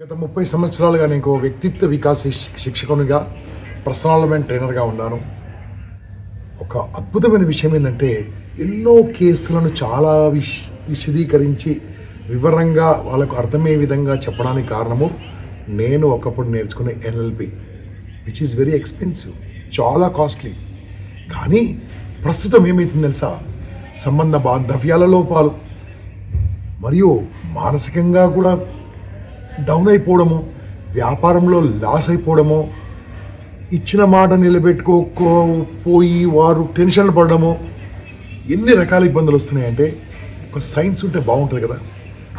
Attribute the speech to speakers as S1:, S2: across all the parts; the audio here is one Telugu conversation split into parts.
S1: గత ముప్పై సంవత్సరాలుగా నేను ఒక వ్యక్తిత్వ వికాస శిక్షకునిగా పర్సనల్ ట్రైనర్గా ఉన్నాను. ఒక అద్భుతమైన విషయం ఏంటంటే ఎన్నో కేసులను చాలా విశ్ విశదీకరించి వివరంగా వాళ్ళకు అర్థమయ్యే విధంగా చెప్పడానికి కారణము నేను ఒకప్పుడు నేర్చుకునే NLP which is very expensive చాలా కాస్ట్లీ కానీ ప్రస్తుతం ఏమైతుంది తెలుసా? సంబంధ బాంధవ్యాల లోపాలు మరియు మానసికంగా కూడా డౌన్ అయిపోవడము వ్యాపారంలో లాస్ అయిపోవడము ఇచ్చిన మాట నిలబెట్టుకోకపోయి వారు టెన్షన్లు పడడము ఎన్ని రకాల ఇబ్బందులు వస్తున్నాయంటే ఒక సైన్స్ ఉంటే బాగుంటుంది కదా.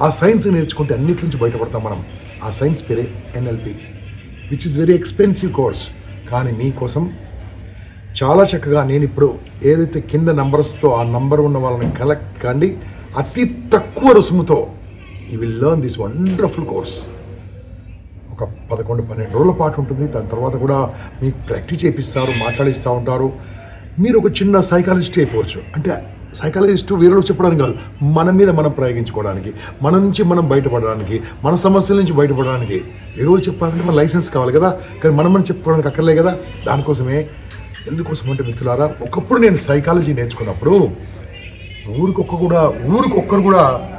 S1: ఆ సైన్స్ నేర్చుకుంటే అన్నిటి నుంచి బయటపడతాం మనం. ఆ సైన్స్ పేరే NLP which is very expensive course కానీ మీకోసం చాలా చక్కగా నేను ఇప్పుడు ఏదైతే కింద నంబర్స్తో ఆ నంబర్ ఉన్న వాళ్ళని కలెక్ట్ కండి అతి తక్కువ రుసుముతో you will learn this wonderful course ఒక పదకొండు పన్నెండు రోజుల పాటు ఉంటుంది. దాని తర్వాత కూడా మీకు ప్రాక్టీస్ చేపిస్తారు మాట్లాడిస్తూ ఉంటారు. మీరు ఒక చిన్న సైకాలజిస్ట్ అయిపోవచ్చు. అంటే సైకాలజిస్ట్ వేరేలో చెప్పడానికి కాదు మన మీద మనం ప్రయోగించుకోవడానికి మన నుంచి మనం బయటపడడానికి మన సమస్యల నుంచి బయటపడడానికి. వేరే చెప్పాలంటే మన లైసెన్స్ కావాలి కదా కానీ మనం మనం చెప్పుకోవడానికి అక్కర్లే కదా. దానికోసమే ఎందుకోసం అంటే మిత్రులారా ఒకప్పుడు నేను సైకాలజీ నేర్చుకున్నప్పుడు ఊరికొక్క కూడా ఊరికొక్కరు కూడా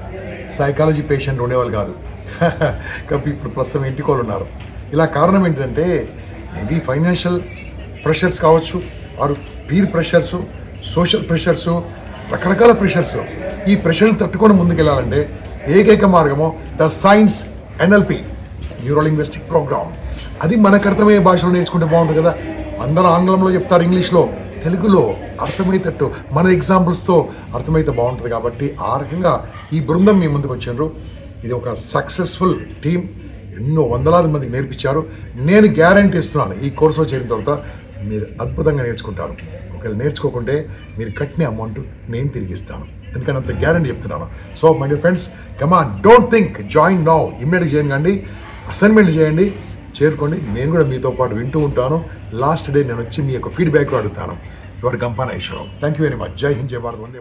S1: సైకాలజీ పేషెంట్ ఉండేవాళ్ళు కాదు. కాబట్టి ఇప్పుడు ప్రస్తుతం ఇంటికి వాళ్ళు ఉన్నారు. ఇలా కారణం ఏంటంటే మేబీ ఫైనాన్షియల్ ప్రెషర్స్ కావచ్చు ఆరు పీర్ ప్రెషర్స్ సోషల్ ప్రెషర్స్ రకరకాల ప్రెషర్స్. ఈ ప్రెషర్ని తట్టుకొని ముందుకెళ్ళాలంటే ఏకైక మార్గము the science NLP neural linguistic program. అది మనకు అర్థమయ్యే భాషలో నేర్చుకుంటే బాగుంటుంది కదా. అందరూ ఆంగ్లంలో చెప్తారు ఇంగ్లీష్లో. తెలుగులో అర్థమయ్యేటట్టు మన ఎగ్జాంపుల్స్తో అర్థమైతే బాగుంటుంది కాబట్టి ఆ రకంగా ఈ బృందం మీ ముందుకు వచ్చారు ఇది ఒక సక్సెస్ఫుల్ టీం ఎన్నో వందలాది మందికి నేర్పించారు. నేను గ్యారంటీ ఇస్తున్నాను ఈ కోర్సులో చేరిన తర్వాత మీరు అద్భుతంగా నేర్చుకుంటారు. ఒకవేళ నేర్చుకోకుంటే మీరు కట్టిన అమౌంట్ నేను తిరిగి ఇస్తాను. ఎందుకంటే అంత గ్యారంటీ చెప్తున్నాను. So my dear friends come on don't think join now immediate చేయండి. అసైన్మెంట్ చేయండి. చేరుకోండి. నేను కూడా మీతో పాటు వింటూ ఉంటాను. లాస్ట్ డే నేను వచ్చి మీ యొక్క ఫీడ్బ్యాక్ అడుగుతాను. Your గంపానేశ్వరం thank you very much jai Hind jai Bharat. Vande